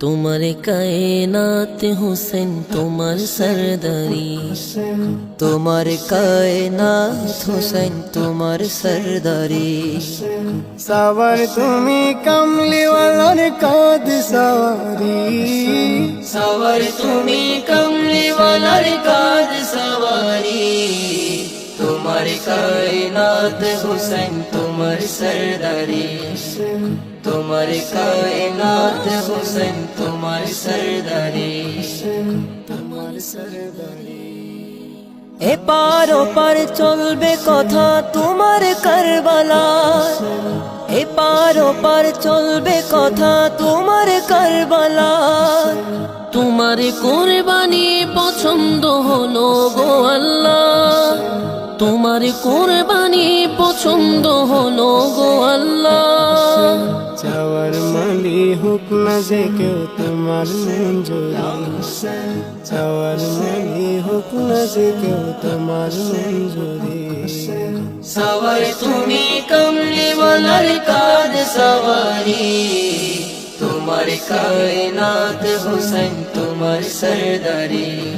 তোমার কায়নাত হুসেন তোমার সরদারি। তোমার কায়নাত হুসেন তোমার সরদারি। সাবার তুমি কমলিওয়ালার কাদ সওয়ারি। সওয়ার তুমি কমলিওয়ালার কাজ সওয়ারি। তোমার কায়নাত হুসেন তোমার সরদারি, তোমার কায়নাত হুসেন, তোমার সরদারি তোমার সরদারি। এপার ওপার চলবে কথা তোমার কারবালা। এপার ওপার চলবে কথা তোমার কারবালা। তোমার কোরবানি পছন্দ হলো গো আল্লাহ। তোমার কোরবানি পছন্দ হলো গো আল্লাহ। চাওয়ার মালি হুক না যে কেউ তোমার মঞ্জুরি। চাওয়ার মালি হুক না যে কেউ তোমার মঞ্জুরি। সওয়ার তুমি কমলি ওয়ালার কাদ সওয়ারি। তোমার কায়নাত হুসেন, তোমার সরদারি।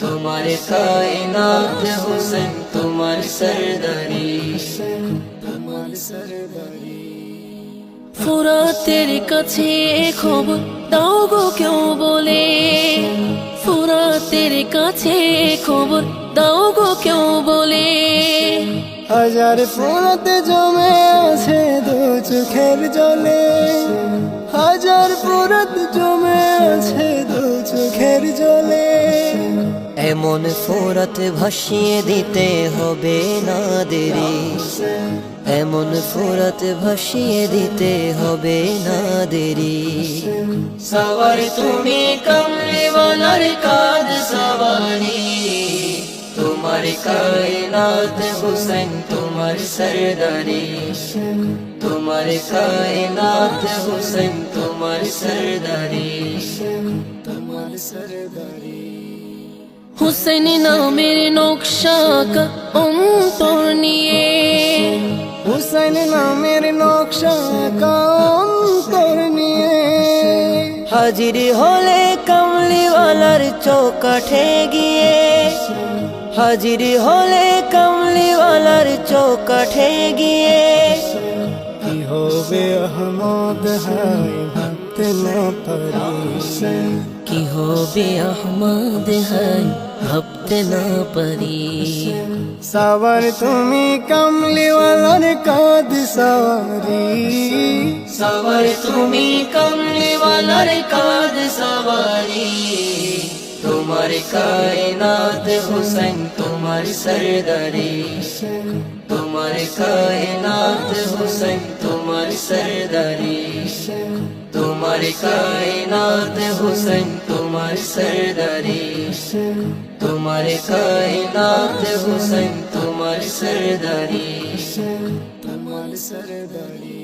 তোমার কায়নাত হুসেন, তোমার সরদারি। তোমার সরদারি। ফুরাতের কাছে খবর দাও গো কেউ বলে। ফুরাতের কাছে খবর দাও গো কেউ বলে। হাজার ফুলতে জমে আছে দু চোখের জলে। হাজার ফুরত জমে আছে দু চোখের জলে। এমন ফোরাত ভাসিয়ে দিতে হবে না দেরি। এমন ফোরাত ভাসিয়ে দিতে হবে না দেরি। সওয়ার তুমি কমলি ওয়ালার কাদ সওয়ারি তোমার কায়নাত হুসেন তোমার সরদারি তোমার কায়নাত হুসেন তোমার সরদারি তোমার সরদারি হুসেন নামের নকশা আঁকা অন্তর নিয়ে হুসাইন নামের নকশা কান্তর নিয়ে হাজির হলে কামলিওয়ালার চৌকাঠে গিয়ে হাজির হলে কামলিওয়ালার চৌকাঠে গিয়ে কি হবে আহমদ হাই ভাবতে না পারি কি হবে আহমদ হাই ভাবতে না পারি সাবার তুমি কমলিওয়ালার কাদ সওয়ারি সবার তুমি কমলিওয়ালার কাদ সওয়ারি তোমার কায়নাত হুসেন তোমার সরদারি তোমার কায়নাত হুসেন তোমার সরদারি তোমার কায়নাত হুসেন তোমার সরদারি তোমার কায়নাত হুসেন তোমার সরদারি তোমার সরদারি